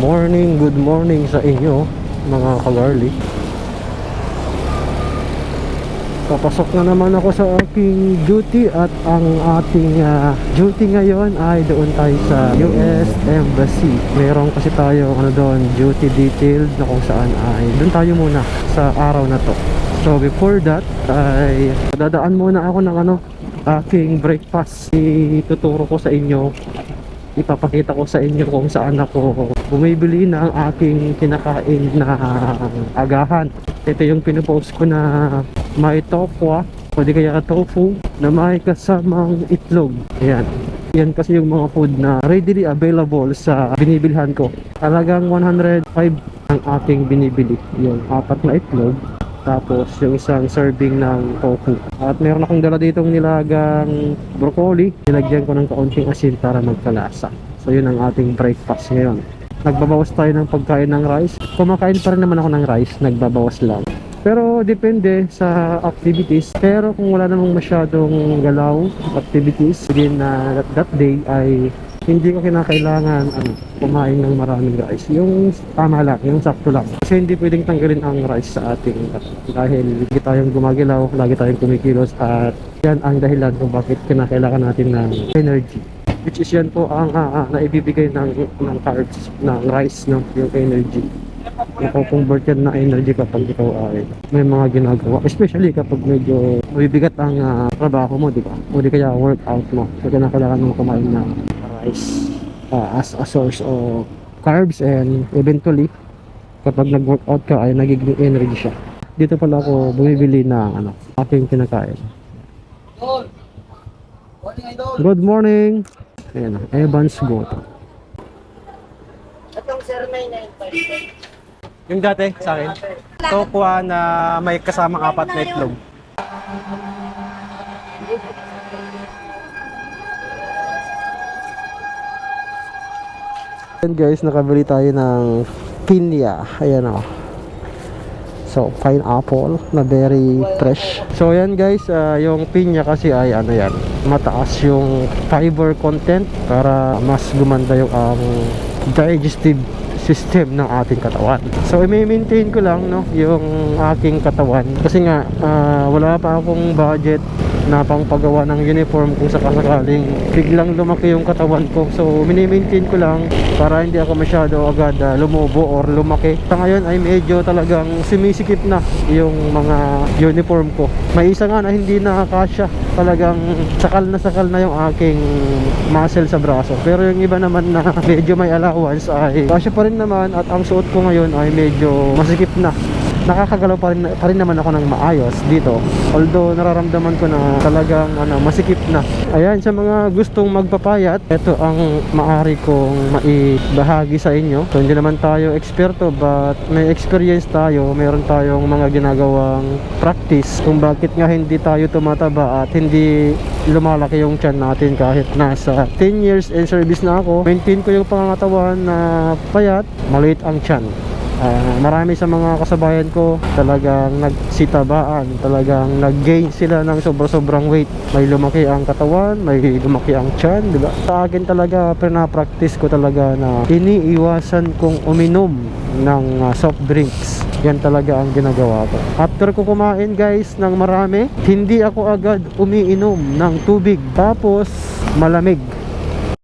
Morning, good morning sa inyo mga kagarli. Papasok na naman ako sa aking duty at ang ating ah, duty ngayon ay doon tayo sa US Embassy. Meron kasi tayo ano doon, duty detailed na kung saan ay doon tayo muna sa araw na to. So before that ay dadaan muna ako ng ano aking breakfast. Ituturo ko sa inyo ipapakita ko sa inyo kung saan ako bumibili ng aking kinakain na agahan. Ito yung pinupost ko na may tokwa o di kaya tofu na may kasamang itlog. Ayan. Yan kasi yung mga food na readily available sa binibilhan ko. Talagang 105 ang aking binibili. Yung apat na itlog tapos yung isang serving ng tofu. At meron akong dala ditong nilagang broccoli. Nilagyan ko ng kaunting asin para magkalasa. So yun ang ating breakfast ngayon. Nagbabawas tayo ng pagkain ng rice. Kumakain pa rin naman ako ng rice, nagbabawas lang. Pero depende sa activities. Pero kung wala namang masyadong galaw activities within uh, that, day ay hindi ko kinakailangan ano, kumain ng maraming rice. Yung tama lang, yung sakto lang. Kasi hindi pwedeng tanggalin ang rice sa ating dahil lagi tayong gumagalaw, lagi tayong kumikilos at yan ang dahilan kung bakit kinakailangan natin ng energy. Which is yan po ang ah, naibibigay ng, ng carbs, ng rice, no? yung energy. Nako-convert yan na energy kapag ikaw ay may mga ginagawa. Especially kapag medyo mabibigat ang ah, trabaho mo, di ba? O di kaya workout mo. So, kinakailangan mo kumain ng rice ah, as a source of carbs and eventually kapag nag-workout ka ay nagiging energy siya. Dito pala ako bumibili ng ano, aking kinakain. Good morning! Ayan, ah, Evans Goto. Itong sir may 9.5. Yung dati sa akin, tokwa na may kasamang apat na itlog. Ayan guys, nakabili tayo ng pinya. Ayan o. So, pineapple na very fresh. So, ayan guys, ah, yung pinya kasi ay ano yan, mataas yung fiber content para mas gumanda yung ang digestive system ng ating katawan. So, i-maintain ko lang no, yung aking katawan kasi nga ah, wala pa akong budget na pangpagawa ng uniform kung sakasakaling biglang lumaki yung katawan ko. So, mini-maintain ko lang para hindi ako masyado agad ah, lumubo or lumaki. Sa ngayon ay medyo talagang sumisikip na yung mga uniform ko. May isa nga na hindi nakakasya. Talagang sakal na sakal na yung aking muscle sa braso. Pero yung iba naman na medyo may allowance ay kasya pa rin naman at ang suot ko ngayon ay medyo masikip na. Nakakagalaw pa rin, pa rin naman ako ng maayos dito. Although nararamdaman ko na talagang ano, masikip na. Ayan sa mga gustong magpapayat ito ang maari kong maibahagi sa inyo. So hindi naman tayo eksperto but may experience tayo. Meron tayong mga ginagawang practice kung bakit nga hindi tayo tumataba at hindi lumalaki yung tiyan natin kahit nasa 10 years in service na ako maintain ko yung pangangatawan na payat maliit ang tiyan Ah, marami sa mga kasabayan ko talagang nagsitabaan, talagang nag-gain sila ng sobra-sobrang weight. May lumaki ang katawan, may lumaki ang tiyan, di ba? Sa akin talaga, pinapractice ko talaga na iniiwasan kong uminom ng ah, soft drinks. Yan talaga ang ginagawa ko. After ko kumain guys ng marami, hindi ako agad umiinom ng tubig. Tapos malamig